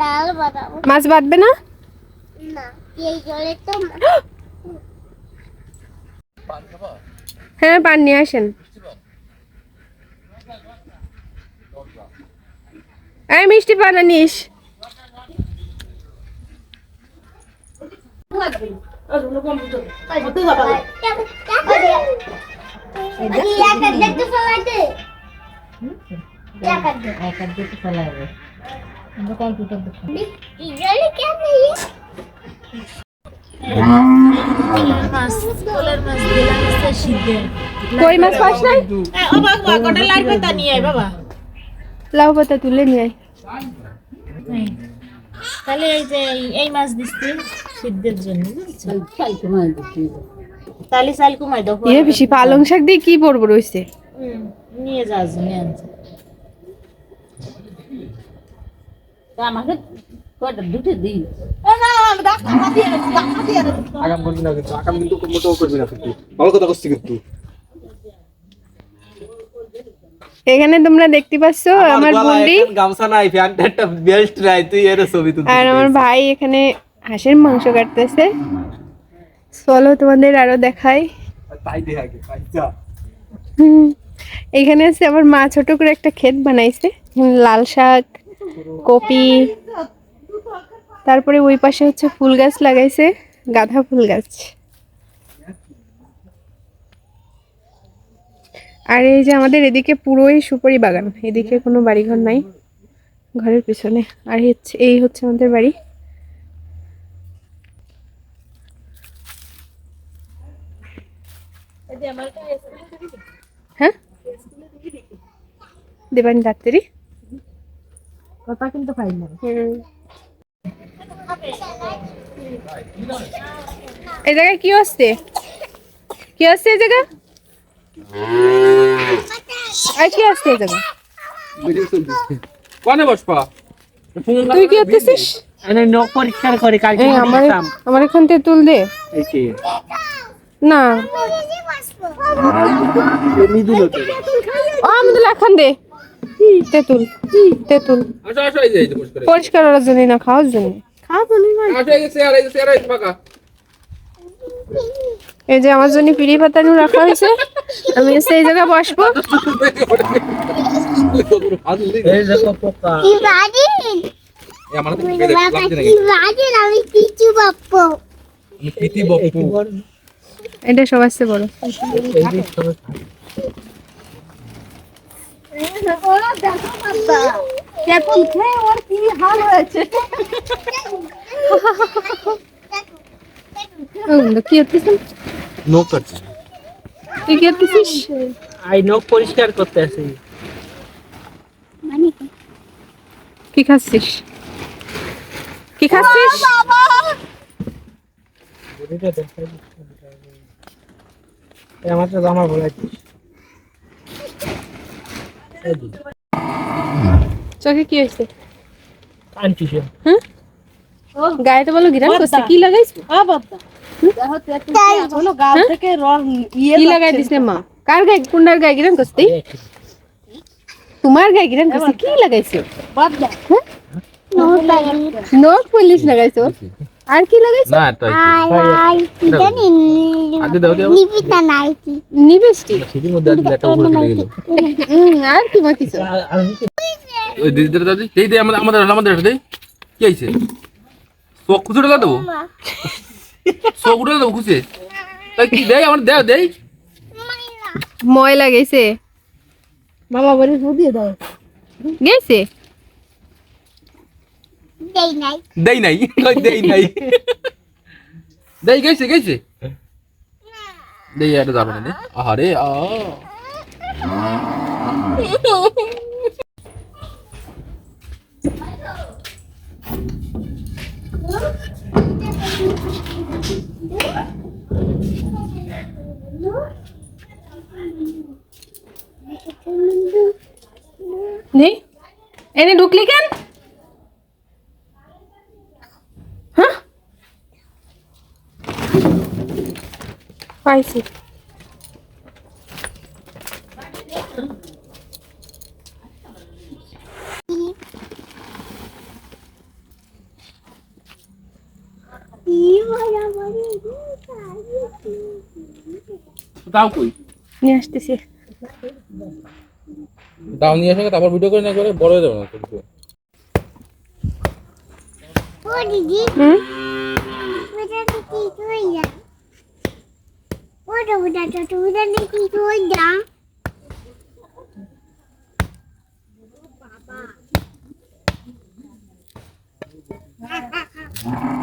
ডাল বানাবো মাছ বাঁধবে না? না এই জলে তো হ্যাঁ পান নিয়ে আসেন। এই মিষ্টি পান আনিস। আমরা কম্পিউটার দেখো। এই জলে কেন মাছ কোলার মাছ দিলাম সিদ্ধে কই মাছ পাস নাই? ও বাবা কটা লাগবে তা নিয়ে আয় বাবা লাউ পাতা তুলে নিয়ে আয়। তাহলে এই যে এই- মাছ দিচ্ছি সিদ্ধের জন্য তাহলে চাল কমাই দাও। বেশি পালং শাক দিয়ে কি পড়ব রইছে? নিয়ে যাওয়ার জন্য আনছে। তা আমাকে কটা দুটো দিই আগাম করবি না কিন্তু আগাম কিন্তু মোটেও করবি না কিন্তু। ভালো কথা করছি কিন্তু। এখানে তোমরা দেখতে পাচ্ছ আমার বুন্ডি গামছা নাই প্যান্ট একটা বেল্ট নাই তুই এর ছবি তুলতে আর আমার ভাই এখানে হাঁসের মাংস কাটতেছে। চলো তোমাদের আরও দেখাই। তাই দে আগে এখানে আছে আমার মা ছোট করে একটা ক্ষেত বানাইছে লাল শাক। কপি, তারপরে ওই পাশে হচ্ছে ফুল গাছ লাগাইছে গাঁদা ফুল গাছ। আর এই যে আমাদের এদিকে পুরোই সুপারি বাগান, এদিকে কোনো বাড়িঘর নাই, ঘরের পিছনে। আর হচ্ছে, এই হচ্ছে আমাদের বাড়ি। হ্যাঁ? দেবান ডাক্তারি? কথা কিন্তু পাই না। এই জায়গায় কি হচ্ছে? কি হচ্ছে এই জায়গা? আর কি হচ্ছে এই জায়গা? কোনে বসপা তুই কি করতেছিস? এনে নখ পরিষ্কার করে কালকে আমার আমার এখান থেকে তুল দে। এই কি? না। নিদিল তো ও আমাদের এখান দে। তেঁতুল তেঁতুল। পরিষ্কার করার জন্য না খাওয়ার জন্য এই যে আমার জন্য পিড়ি পাতানো রাখা হয়েছে। আমি এসে এই জায়গায় বসবো। এটা সবার চেয়ে বড়। আই নখ পরিষ্কার করতে আসি কি খাচ্ছিস কি খাচ্ছিস আমার তো জামা ভোলাইছিস। চোখে কি হয়েছে? আনছিস গায়ে তো বলো গিরাম করছে কি লাগাইছ? কি লাগাই দিস মা? কার গায়ে কুন্ডার গায়ে গিরাম করছিস তোমার গায়ে গিরাম করছিস কি লাগাইছো? নখ পুলিশ লাগাইছো? আর কি লাগাইছো? না তাই আই আই কি জানি আগে দাও দাও। নিবিতা নাইকি নিবেষ্টি? সিঁড়ির মধ্যে আজ লেটা উপরে চলে গেল। আর কি মাখিছো? ওই দিদি দাদি দেই দে আমাদের আমাদের আমাদের দেই কি আইছে চোখ খুঁজে দেবো? চোখ উঠে দেবো খুঁজে? তাই কি দেই আমার দেও দেই। ময়লা গেছে মামা বলে দিয়ে দাও। গেছে? দেই নাই দেই নাই কই দেই নাই দেই গেছে গেছে দেই আর যাবে না আরে আ নেই এনে ঢুকলি কেন পাইছি। দাও নিয়ে দাও নিয়ে আসে তারপর ভিডিও করে না করে বড় হয়ে যাবে না দিদি 我在这地睡呀？我怎么在这我在这地睡呀？爸爸。